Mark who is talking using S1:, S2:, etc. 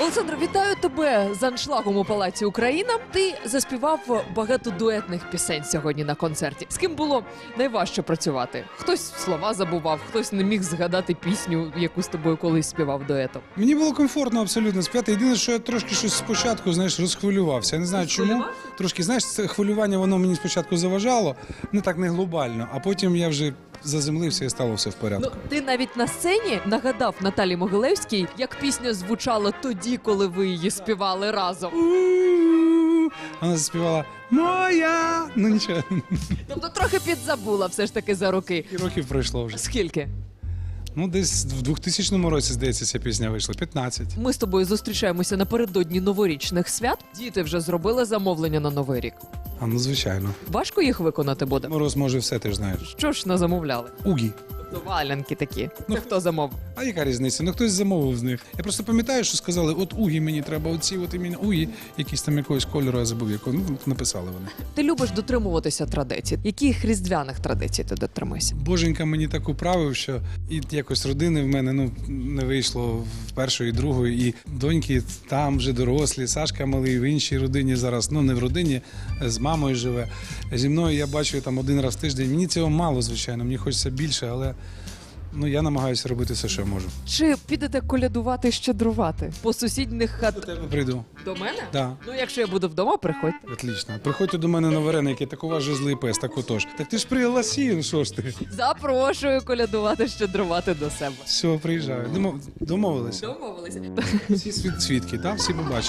S1: Олександр, вітаю тебе з аншлагом у Палаці Україна. Ти заспівав багато дуетних пісень сьогодні на концерті. З ким було найважче працювати? Хтось слова забував, хтось не міг згадати пісню, яку з тобою колись співав дуетом.
S2: Мені було комфортно абсолютно співати. Єдине, що я трошки щось спочатку, знаєш, розхвилювався. Я не знаю чому. Трошки, знаєш, це хвилювання воно мені спочатку заважало, ну так не глобально, а потім я вже заземлився і стало все в порядку.
S1: Ну ти навіть на сцені нагадав Наталі Могилевській, як пісня звучала тоді, коли ви її співали разом.
S2: Вона заспівала Моя. Ну нічого,
S1: Тобто трохи підзабула все ж таки за роки.
S2: і років пройшло вже.
S1: Скільки?
S2: Ну, десь в 2000 році, здається, ця пісня вийшла. 15.
S1: Ми з тобою зустрічаємося напередодні новорічних свят. Діти вже зробили замовлення на новий рік.
S2: А ну звичайно.
S1: Важко їх виконати буде.
S2: Мороз може все, ти ж знаєш.
S1: Що ж не замовляли?
S2: Угі.
S1: Тобто валянки такі.
S2: Ну,
S1: Це хто замовив?
S2: А яка різниця? Ну хтось замовив з них. Я просто пам'ятаю, що сказали, от угі мені треба, оці от іменно угі, якісь там якогось кольору, я забув, якого ну, написали вони.
S1: Ти любиш дотримуватися традицій. Яких різдвяних традицій ти дотримуєшся?
S2: Боженька мені так управив, що і якось родини в мене ну не вийшло в першої, і другої, і доньки там вже дорослі. Сашка малий в іншій родині зараз. Ну не в родині, з мамою живе. Зі мною я бачу там один раз в тиждень. Мені цього мало, звичайно. Мені хочеться більше, але ну я намагаюся робити все, що я можу.
S1: Чи підете колядувати щедрувати по сусідніх
S2: До
S1: хат
S2: тебе прийду.
S1: до мене?
S2: Да.
S1: Ну, якщо я буду вдома, приходьте.
S2: Отлично. Приходьте до мене на вареники, так у вас же злий пес, так отож. Так ти ж пригласив, ну що ж ти?
S1: Запрошую колядувати, щедрувати до себе.
S2: Все, приїжджаю. Домов- Домовилися.
S1: Домовилися.
S2: Всі свід- свідки, так? Всі побачили.